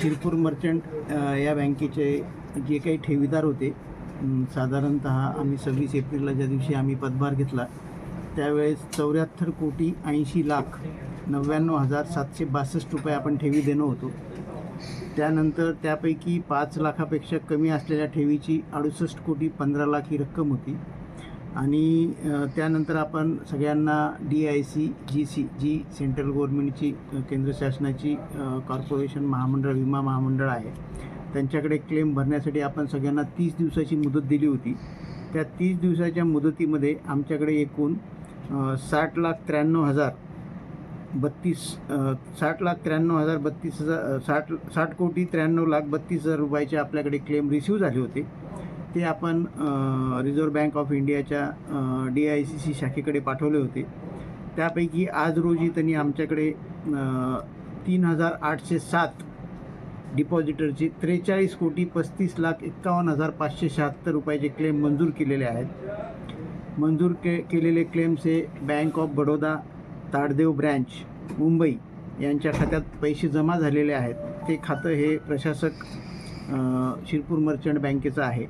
Shirpur merchant या बँकेचे जे काही ठेवीदार होते साधारणत आम्ही सव्वीस एप्रिलला ज्या दिवशी आम्ही पदभार घेतला त्यावेळेस चौऱ्याहत्तर कोटी ऐंशी लाख नव्याण्णव हजार सातशे बासष्ट रुपये आपण ठेवी देणं होतो. त्यानंतर त्यापैकी पाच लाखापेक्षा कमी असलेल्या ठेवीची अडुसष्ट कोटी पंधरा लाख ही रक्कम होती. आणि त्यानंतर आपण सगळ्यांना D I C G C G central गव्हर्नमेंटची केंद्र शासनाची कॉर्पोरेशन महामंडळ विमा महामंडळ आहे. त्यांच्याकडे क्लेम भरण्यासाठी आपण सगळ्यांना तीस दिवसाची मुदत दिली होती. त्या तीस दिवसाच्या मुदतीमध्ये आमच्याकडे एकूण साठ लाख त्र्याण्णव हजार बत्तीस साठ लाख त्र्याण्णव हजार बत्तीस हजार साठ साठ कोटी त्र्याण्णव लाख बत्तीस हजार रुपयाचे आपल्याकडे क्लेम रिसीव झाले होते. ते आपण रिझर्व्ह बँक ऑफ इंडियाच्या डी आय सी सी शाखेकडे पाठवले होते. त्यापैकी आज रोजी त्यांनी आमच्याकडे तीन हजार आठशे सात डिपॉझिटरचे त्रेचाळीस कोटी पस्तीस लाख एक्कावन्न हजार पाचशे शहात्तर रुपयाचे क्लेम मंजूर केलेले आहेत. मंजूर के केलेले क्लेम्स हे बँक ऑफ बडोदा ताडदेव ब्रँच मुंबई यांच्या खात्यात पैसे जमा झालेले आहेत. ते खातं हे प्रशासक शिरपूर मर्चंट बँकेचं आहे.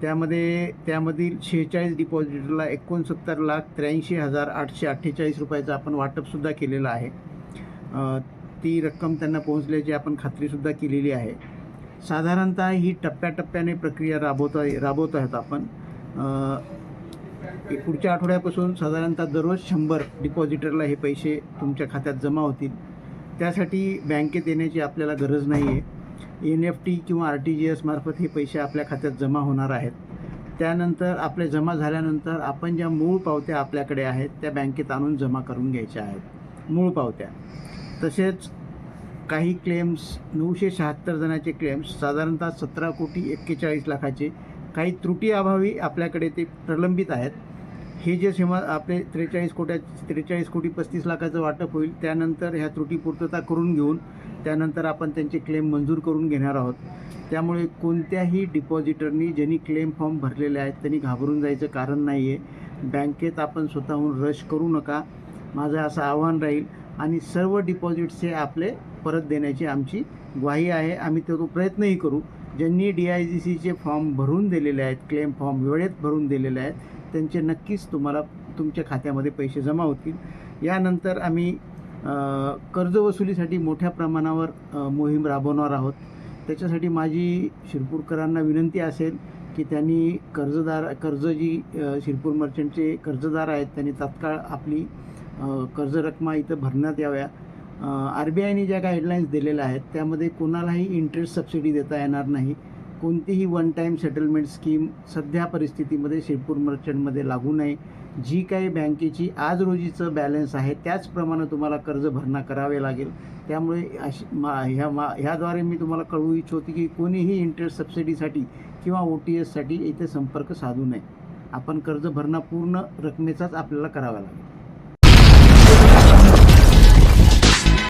त्यामध्ये त्यामधील शेहेचाळीस डिपॉझिटरला एकोणसत्तर लाख त्र्याऐंशी हजार आठशे अठ्ठेचाळीस रुपयाचं आपण वाटपसुद्धा केलेलं आहे. ती रक्कम त्यांना पोहोचल्याची आपण खात्रीसुद्धा केलेली आहे. साधारणतः ही टप्प्याटप्प्याने प्रक्रिया राबवता राबवत आहोत आपण. पुढच्या आठवड्यापासून साधारणतः दररोज शंभर डिपॉझिटरला हे पैसे तुमच्या खात्यात जमा होतील. त्यासाठी बँकेत येण्याची आपल्याला गरज नाही आहे एन एफ टी किंवा आर टी जी एस मार्फत हे पैसे आपल्या खात्यात जमा होणार आहेत. त्यानंतर आपले जमा झाल्यानंतर आपण ज्या मूळ पावत्या आपल्याकडे आहेत त्या बँकेत आणून जमा करून घ्यायच्या आहेत. मूळ पावत्या. तसेच काही क्लेम्स नऊशे शहात्तर जणांचे क्लेम्स साधारणतः सतरा कोटी एक्केचाळीस लाखाचे काही त्रुटी अभावी आपल्याकडे ते प्रलंबित आहेत. हे जे सेवा आपले त्रेचाळीस कोट्या त्रेचाळीस कोटी पस्तीस लाखाचं वाटप होईल त्यानंतर ह्या त्रुटी पूर्तता करून घेऊन त्यानंतर आपण त्यांचे क्लेम मंजूर करून घेणार आहोत. त्यामुळे कोणत्याही डिपॉझिटरनी ज्यांनी क्लेम फॉर्म भरलेले आहेत त्यांनी घाबरून जायचं कारण नाही आहे बँकेत आपण स्वतःहून रश करू नका. माझं असं आव्हान राहील. आणि सर्व डिपॉझिट्स हे आपले परत देण्याची आमची ग्वाही आहे. आम्ही तो प्रयत्नही करू. ज्यांनी डी आय जी सीचे फॉर्म भरून दिलेले आहेत क्लेम फॉर्म वेळेत भरून दिलेले आहेत त्यांचे नक्कीच तुम्हाला तुमच्या खात्यामध्ये पैसे जमा होतील. यानंतर आम्ही कर्जवसुलीसाठी कर्ज वसुलीसाठी मोठ्या प्रमाणावर मोहीम राबवणार आहोत. त्याच्यासाठी माझी शिरपूरकरांना विनंती असेल की त्यांनी कर्जदार कर्ज जी शिरपूर मर्चंटचे कर्जदार आहेत. त्यांनी तात्काळ आपली कर्ज रक्कमा इथं भरण्यात याव्या. आर बी आयने ज्या गाईडलाईन्स दिलेल्या आहेत त्यामध्ये कोणालाही इंटरेस्ट सबसिडी देता येणार नाही. कोणतीही वन टाईम सेटलमेंट स्कीम सध्या परिस्थितीमध्ये शिरपूर मर्चंटमध्ये लागू नये. जी काही बँकेची आज रोजीचं बॅलन्स आहे त्याचप्रमाणे तुम्हाला कर्ज भरणा करावे लागेल. त्यामुळे अशी मा ह्या मा ह्याद्वारे मी तुम्हाला कळवू इच्छितो की कोणीही इंटरेस्ट सबसिडीसाठी किंवा ओ टी एससाठी इथे संपर्क साधू नये. आपण कर्ज भरणा पूर्ण रकमेचाच आपल्याला करावा लागेल.